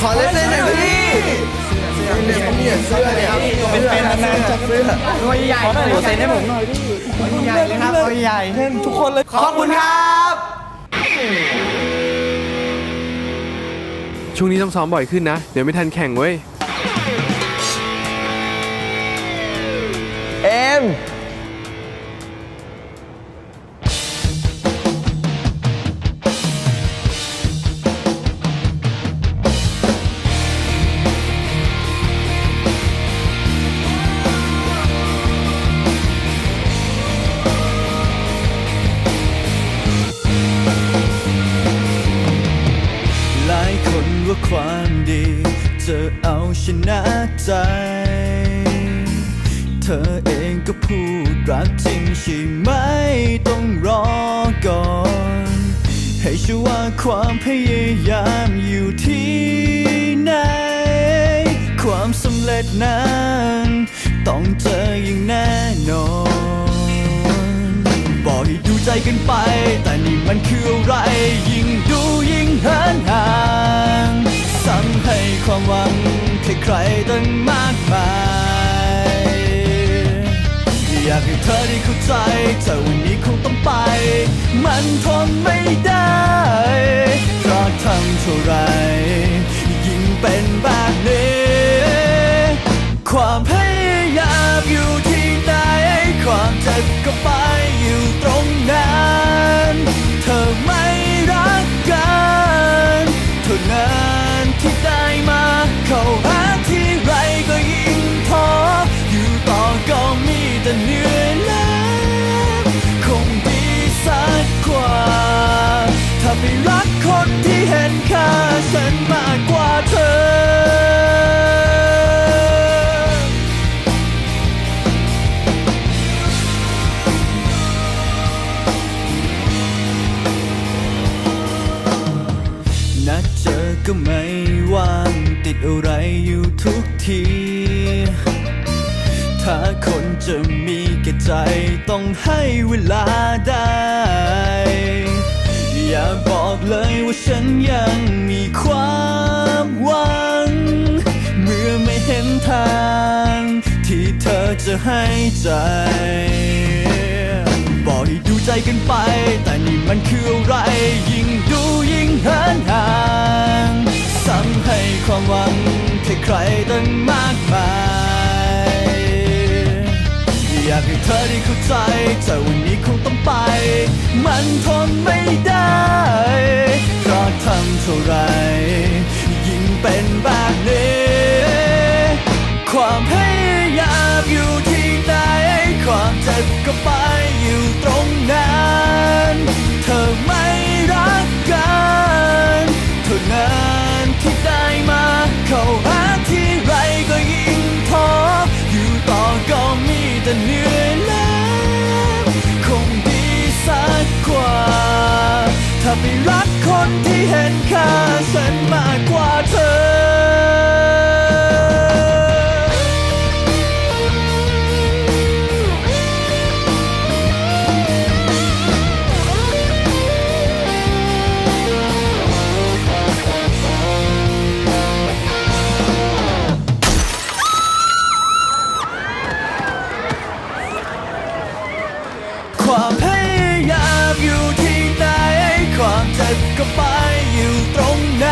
ขอเลายเส้นหน่อยพี่เสื้อเนี่ยผมเนี่ยเสื้อเนี่ยเป็นเป็นนานๆจะเสื้อตัวใหญ่ขอเซ็นให้ผมหน่อยพี่ตัวใหญ่เลยครับตัวใหญ่เล่นทุกคนเลยขอบคุณครับช่วงนี้ต้องซ้อมบ่อยขึ้นนะ เดี๋ยวไม่ทันแข่งเว้ย เอ็ม จะเอาชนะใจ เธอเองก็พูดรักจริงใช่ไหมต้องรอก่อน ให้ชัวร์ว่าความพยายามอยู่ที่ไหน ความสำเร็จนั้นต้องเจออย่างแน่นอนบอกให้ดูใจกันไป แต่นี่มันคืออะไร ยิ่งดูยิ่งเหินห่าง ความหวังใครๆตั้งมากมายอยากให้เธอได้เข้าใจแต่วันนี้คงต้องไป มันทนไม่ได้ เพราะทำเท่าไร ยิ่งเป็นแบบนี้ ความพยายามอยู่ที่ไหนความเจ็บก็ไป ไปรักคนที่เห็นค่าฉันมากกว่าเธอ นัดเจอก็ไม่ว่างติดอะไรอยู่ทุกที ถ้าคนจะมีแก่ใจต้องให้เวลาได้ บอกเลยว่าฉันยังมีความหวัง เมื่อไม่เห็นทาง ที่เธอจะให้ใจ บอกให้ดูใจกันไป แต่นี่มันคืออะไร ยิ่งดูยิ่งเหินห่างซ้ำให้ความหวังที่ใครตั้งมากมายอยากให้เธอได้เข้าใจแต่วันนี้คงต้องไป มันทนไม่ได้ ท่าไร ยิ่งเป็นแบบนี้ ความพยายามอยู่ที่ไหน ความเจ็บก็ไปอยู่ตรงนั้น เธอไม่รักกันเท่านั้นที่ได้มาเข้าหาที่ไรก็ยิ่งท้ออยู่ต่อก็มีแต่เหนื่อยล้าคงดีสักกว่า ถ้าไปรัก คนที่เห็นค่าฉันมาก ก็ไปอยู่ตรงนั้น